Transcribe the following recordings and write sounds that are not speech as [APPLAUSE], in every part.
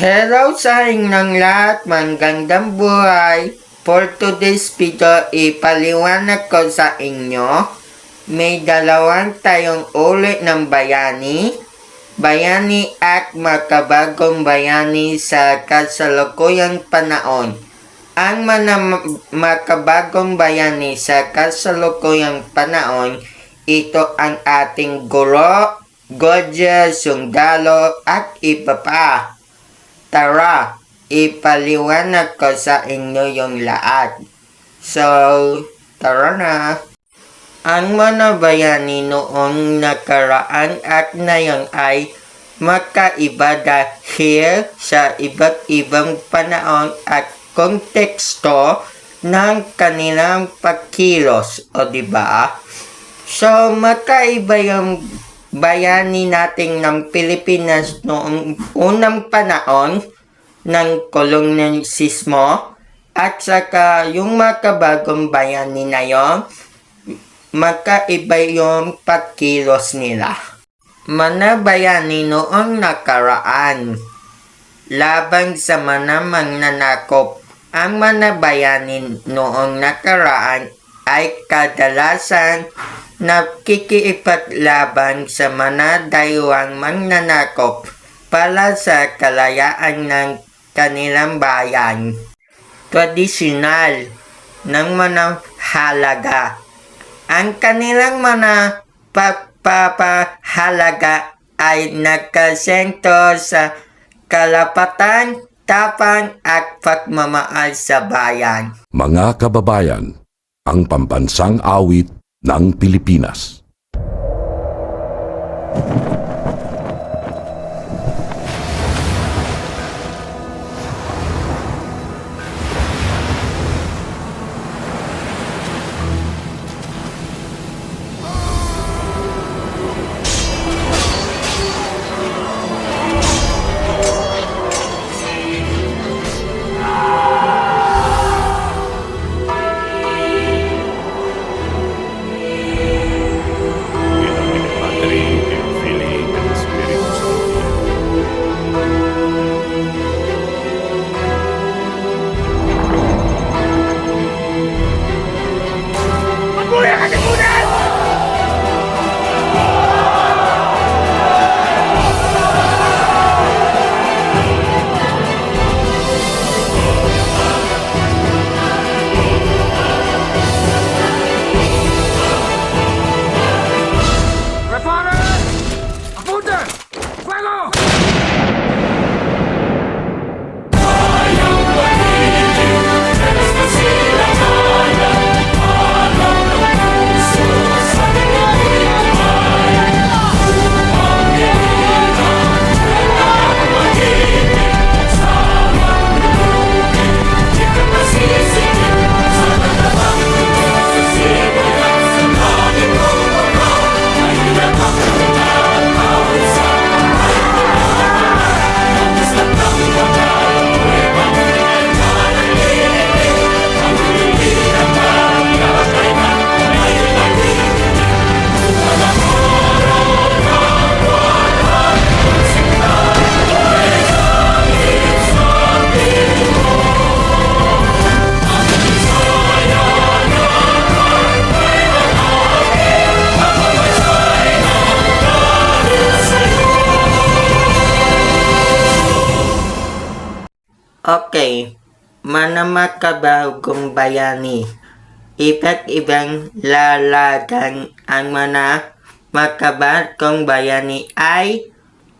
Hello sa inyong lahat, magandang buhay. For today's video, ipaliwanag ko sa inyo. May dalawang tayong ulit ng bayani. Bayani at makabagong bayani sa kasalukuyang panahon. Ang mga ma- makabagong bayani sa kasalukuyang panahon, ito ang ating guro, gorgeous, sundalo, at iba. Tara, ipaliwanag ko sa inyo yung lahat. So, tara na. Ang mga bayani noong nakaraan at ngayon ay magkaiba dahil sa iba't ibang panahon at konteksto ng kanilang pagkilos, o di ba? So, magkaiba yung bayani natin ng Pilipinas noong unang panahon ng kolonyalismo at saka yung makabagong bayani na yon magkaiba yung pagkilos nila. Mga bayani noong nakaraan laban sa mga magnanakop ang mga bayani noong nakaraan ay kadalasan nakikipaglaban sa mga daywang magnanakop para sa kalayaan ng kanilang bayan. Tradisyonal ng mga halaga. Ang kanilang mga pagpapahalaga ay nakasento sa kalapatan, tapang at pagmamahal sa bayan. Mga kababayan, ang pambansang awit ng Pilipinas. Mga makabagong bayani. Iba't ibang lalagan ang mga makabagong bayani ay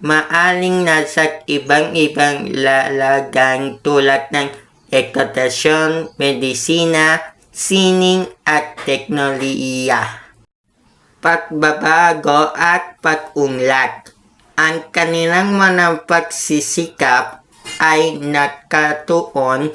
maaling nasa ibang-ibang lalagang tulad ng ekotasyon, medisina, sining at teknolohiya. Pagbabago at pag-unlad. Ang kanilang mga pagsisikap ay nakatuon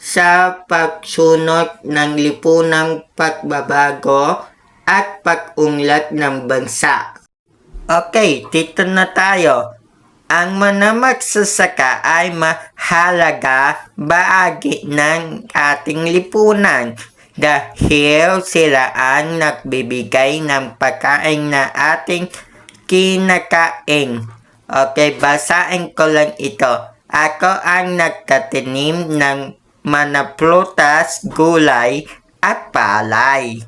sa pagsunod ng lipunang pagbabago at pag-unlad ng bansa. Okay, dito na tayo. Ang mga magsasaka ay mahalaga bahagi ng ating lipunan dahil sila ang nagbibigay ng pagkain na ating kinakain. Okay, basahin ko lang ito. Ako ang nagtatanim ng mga prutas, gulay at palay.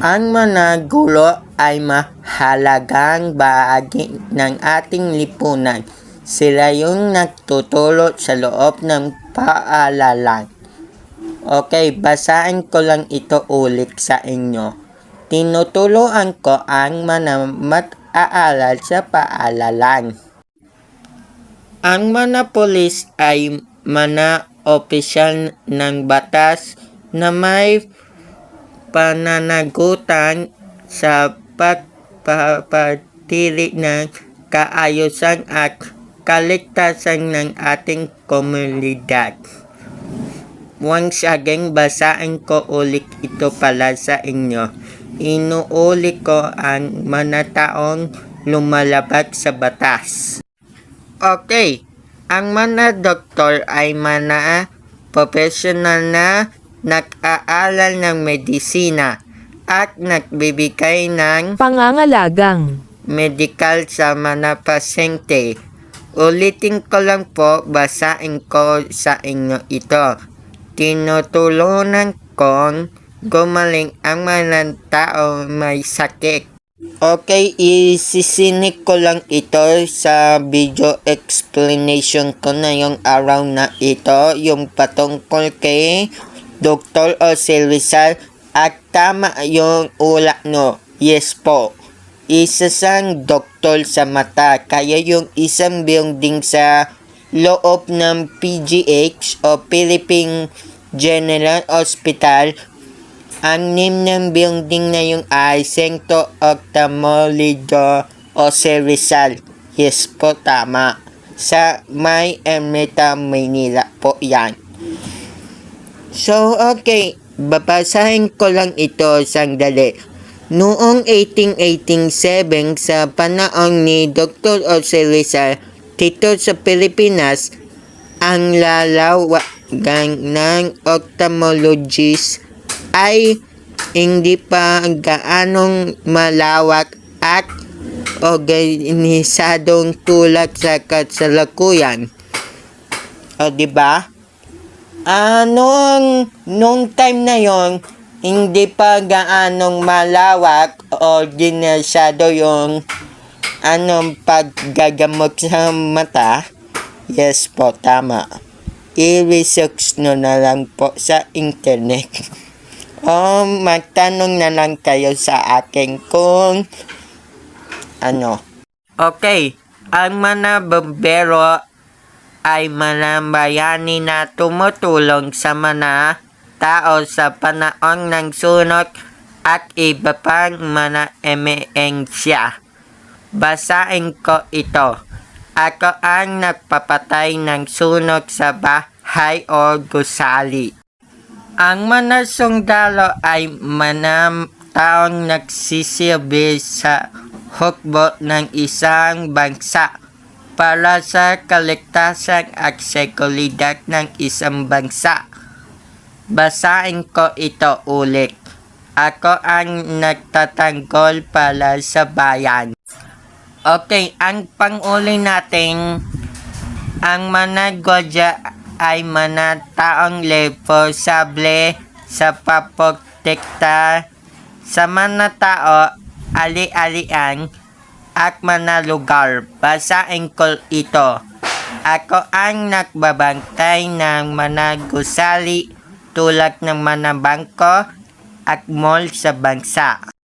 Ang mga gulo ay mahalagang bahagi ng ating lipunan. Sila yung nagtutulot sa loob ng paalalan. Okay, basahin ko lang ito ulit sa inyo. Tinutuluan ko ang mga mag-aaral sa paalalan. Ang mga polis ay mga opisyal ng batas na may pananagutan sa pagpapatili ng kaayusan at kaligtasan ng ating komunidad. Once again, basahin ko ulit ito pala sa inyo. Inuuli ko ang mga taong lumalabag sa batas. Okay, ang mga doktor ay mga professional na nag-aaral ng medisina at nagbibigay ng Pangangalagang. medical sa mga pasyente. Ulitin ko lang po, basahin ko sa inyo ito. Tinutulungan kong gumaling ang mga tao may sakit. Okay, isisinik ko lang ito sa video explanation ko na yung araw na ito, yung patungkol kay Dr. Jose Rizal at tama yung ula no. Yes po. Isa sang doktor sa mata, kaya yung isang building sa loob ng PGH o Philippine General Hospital name ng building na yung ay Centro Ophthalmology Jose Rizal. Yes po, tama. Sa May Ermita, Maynila po yan. So, okay. Babasahin ko lang ito sandali. Noong 1887 sa panahon ni Dr. Jose Rizal dito sa Pilipinas, ang lalawagan ng ophthalmologist ay hindi pa gaanong malawak at organisadong tulad sa kasalukuyan. O, di ba? Ah, noong, noong time na yon hindi pa gaanong malawak o organisado yung anong paggagamot sa mata. Yes po, tama. I-research nyo na lang po sa internet. [LAUGHS] o magtanong na lang kayo sa akin kung ano. Okay, ang mga bombero ay mga bayani na tumutulong sa mga tao sa panahon ng sunod at iba pang mga emensya. Basahin ko ito. Ako ang nagpapatay ng sunog sa bahay o gusali. Ang mga sundalo ay mga taong nagsisilbi sa hukbo ng isang bansa para sa kaligtasan at seguridad ng isang bansa. Basahin ko ito ulit. Ako ang nagtatanggol para sa bayan. Okay, ang panguli natin, ang mga ay mga taong responsable sa paprotekta sa mga tao, ali-alian, at mga lugar. Basahin ko ito. Ako ang nagbabantay ng mga gusali tulad ng mga at mall sa bansa.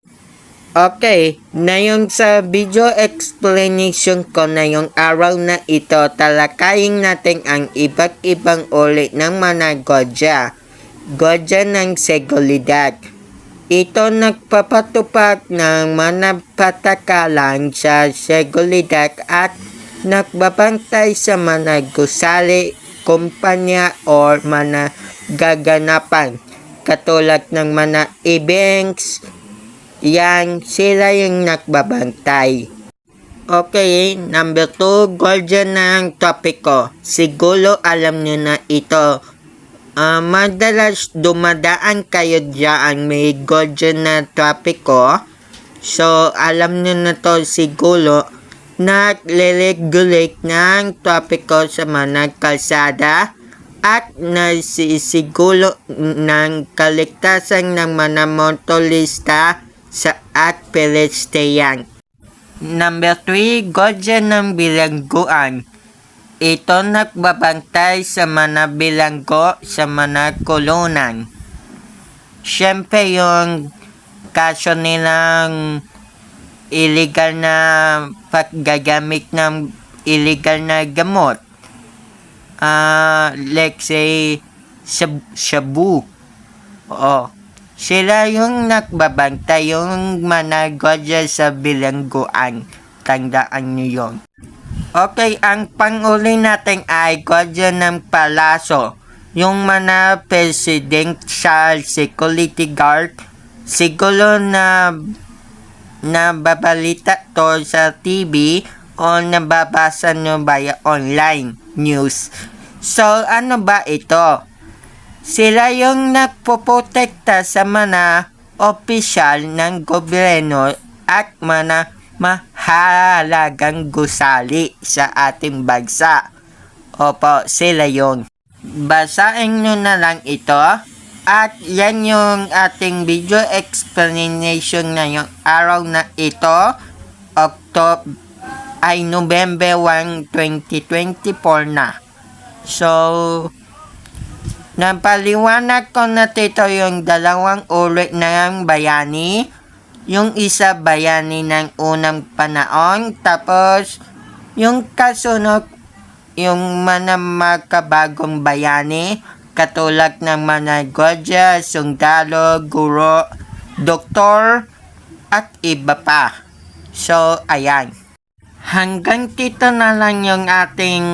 Okay, na yung sa video explanation ko na yung araw na ito, talakayin natin ang iba't ibang uri ng mga godya. Godya ng seguridad. Ito nagpapatupad ng mga patakalan sa seguridad at nagbabantay sa mga gusali, kumpanya o mga gaganapan katulad ng mga events, yan, sila yung nagbabantay. Okay, number 2, guardian ng topic ko. Siguro alam nyo na ito. Ah, madalas dumadaan kayo dyan may guardian na topic ko. So, alam nyo na to siguro. nagliligulate ng topiko sa mga kalsada at nasisigulo ng kaligtasan ng mga motorista sa at Palestinian. Number 3, Godya ng bilangguan. Ito nagbabantay sa mga bilanggo sa mga kolonan. Siyempre yung kaso nilang illegal na paggagamit ng illegal na gamot. Ah, let's say, shab- shabu. Oo. Sila yung nagbabantay, yung managot dyan sa bilangguan. Tandaan nyo yun. Okay, ang panguli natin ay Godya ng Palaso. Yung mga presidential security guard, siguro na nababalita to sa TV o nababasa nyo via online news. So, ano ba ito? Sila yung nagpoprotekta sa mga opisyal ng gobyerno at mga mahalagang gusali sa ating bansa. Opo, sila yon. Basahin nyo na lang ito. At yan yung ating video explanation ngayong araw na ito. October ay November 1, 2024 na. So, napaliwanag ko na dito yung dalawang ulit ng bayani. Yung isa bayani ng unang panahon. Tapos, yung kasunod, yung mga makabagong bayani. Katulad ng mga godya, sundalo, guro, doktor, at iba pa. So, ayan. Hanggang dito na lang yung ating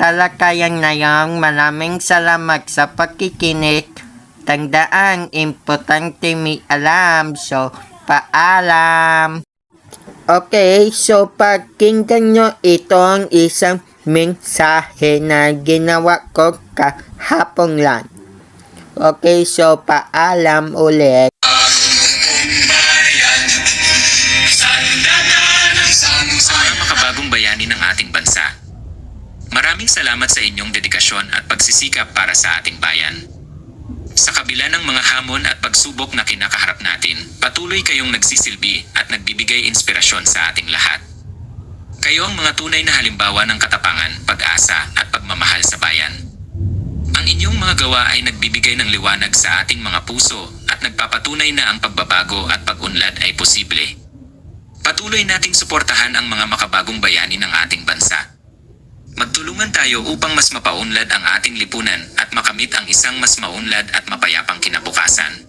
talakayan ngayon. Maraming salamat sa pakikinig. Tandaan, importante may alam. So, paalam. Okay, so pakinggan nyo itong isang mensahe na ginawa ko kahapon lang. Okay, so paalam ulit. Salamat sa inyong dedikasyon at pagsisikap para sa ating bayan. Sa kabila ng mga hamon at pagsubok na kinakaharap natin, patuloy kayong nagsisilbi at nagbibigay inspirasyon sa ating lahat. Kayo ang mga tunay na halimbawa ng katapangan, pag-asa at pagmamahal sa bayan. Ang inyong mga gawa ay nagbibigay ng liwanag sa ating mga puso at nagpapatunay na ang pagbabago at pag-unlad ay posible. Patuloy nating suportahan ang mga makabagong bayani ng ating bansa. Magtulungan tayo upang mas mapaunlad ang ating lipunan at makamit ang isang mas maunlad at mapayapang kinabukasan.